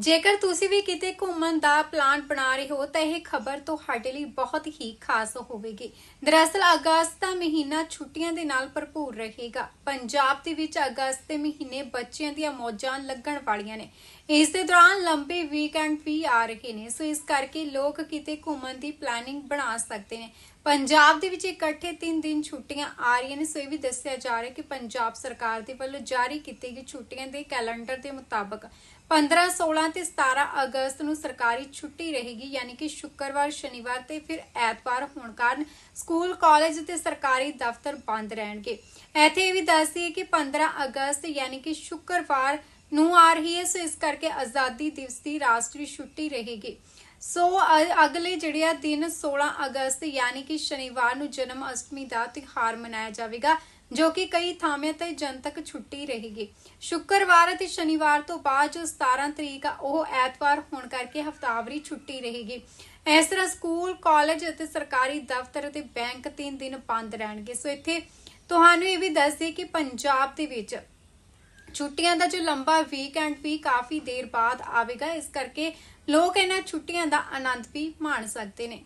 ਜੇਕਰ ਤੁਸੀਂ ਵੀ ਕਿਤੇ ਘੁੰਮਣ ਦਾ ਪਲਾਨ ਬਣਾ ਰਹੇ ਹੋ, ਤਾਂ ਇਹ ਖਬਰ ਤੁਹਾਡੇ ਲਈ ਬਹੁਤ ਹੀ ਖਾਸ ਹੋਵੇਗੀ। ਦਰਅਸਲ, ਅਗਸਤ ਦਾ ਮਹੀਨਾ ਛੁੱਟੀਆਂ ਦੇ ਨਾਲ ਭਰਪੂਰ ਰਹੇਗਾ। ਪੰਜਾਬ ਦੇ ਵਿੱਚ ਅਗਸਤ ਦੇ ਮਹੀਨੇ ਬੱਚਿਆਂ ਦੀਆਂ ਮੌਜਾਂ ਲੱਗਣ ਵਾਲੀਆਂ ਨੇ। ਇਸ ਦੇ ਦੌਰਾਨ ਲੰਬੇ ਵੀਕਐਂਡ ਵੀ ਆ ਰਹੇ ਨੇ, ਸੋ ਇਸ ਕਰਕੇ ਲੋਕ ਕਿਤੇ ਘੁੰਮਣ ਦੀ ਪਲੈਨਿੰਗ ਬਣਾ ਸਕਦੇ ਨੇ। ਪੰਜਾਬ ਦੇ ਵਿੱਚ ਇਕੱਠੇ 3 ਦਿਨ ਛੁੱਟੀਆਂ ਆ ਰਹੀਆਂ ਨੇ, ਸੋ ਇਹ ਵੀ ਦੱਸਿਆ ਜਾ ਰਿਹਾ ਕਿ ਪੰਜਾਬ ਸਰਕਾਰ ਦੇ ਵੱਲੋਂ ਜਾਰੀ ਕੀਤੀ ਗਈ ਛੁੱਟੀਆਂ ਦੇ ਕੈਲੰਡਰ ਦੇ ਮੁਤਾਬਕ 15 16 ਤੇ 17 ਅਗਸਤ ਨੂੰ ਸਰਕਾਰੀ ਛੁੱਟੀ ਰਹੇਗੀ, ਯਾਨੀ ਕਿ ਸ਼ੁੱਕਰਵਾਰ, ਸ਼ਨੀਵਾਰ ਤੇ ਫਿਰ ਐਤਵਾਰ ਹੋਣ ਕਾਰਨ ਸਕੂਲ, ਕਾਲਜ ਤੇ ਸਰਕਾਰੀ ਦਫ਼ਤਰ ਬੰਦ ਰਹਿਣਗੇ। ਇੱਥੇ ਇਹ ਵੀ ਦੱਸਦੀ ਕਿ 15 ਅਗਸਤ, ਯਾਨੀ ਕਿ ਸ਼ੁੱਕਰਵਾਰ ਨੂੰ ਆ ਰਹੀ ਹੈ, ਸੋ ਇਸ ਕਰਕੇ ਆਜ਼ਾਦੀ ਦਿਵਸ ਦੀ ਰਾਸ਼ਟਰੀ ਛੁੱਟੀ ਰਹੇਗੀ। ਸੋ ਅਗਲੇ ਜਿਹੜੇ ਆ ਦਿਨ 16 ਅਗਸਤ, ਯਾਨੀ ਕਿ ਸ਼ਨੀਵਾਰ ਨੂੰ ਜਨਮ ਅਸ਼ਟਮੀ ਦਾ ਤਿਉਹਾਰ ਮਨਾਇਆ ਜਾਵੇਗਾ, ਜੋ ਕਿ ਕਈ ਥਾਵਾਂ ਤੇ ਜਨਤਕ ਛੁੱਟੀ ਰਹੇਗੀ। ਸ਼ੁੱਕਰਵਾਰ ਅਤੇ ਸ਼ਨੀਵਾਰ ਤੋਂ ਬਾਅਦ ਜੋ 17 ਤਰੀਕ ਆ, ਉਹ ਐਤਵਾਰ ਹੋਣ ਕਰਕੇ ਹਫਤਾਵਾਰੀ ਛੁੱਟੀ ਰਹੇਗੀ। ਇਸ ਤਰ੍ਹਾਂ ਸਕੂਲ, ਕਾਲਜ ਅਤੇ ਸਰਕਾਰੀ ਦਫ਼ਤਰ ਅਤੇ ਬੈਂਕ 3 ਦਿਨ ਬੰਦ ਰਹਿਣਗੇ। ਸੋ ਇੱਥੇ ਤੁਹਾਨੂੰ ਇਹ ਵੀ ਦੱਸ ਦਈਏ ਕਿ ਪੰਜਾਬ ਦੇ ਵਿੱਚ ਛੁੱਟੀਆਂ ਦਾ ਜੋ ਲੰਬਾ ਵੀਕਐਂਡ ਵੀ ਕਾਫੀ ਦੇਰ ਬਾਅਦ ਆਵੇਗਾ, ਇਸ ਕਰਕੇ ਲੋਕ ਇਹਨਾਂ ਛੁੱਟੀਆਂ ਦਾ ਆਨੰਦ ਵੀ ਮਾਣ ਸਕਦੇ ਨੇ।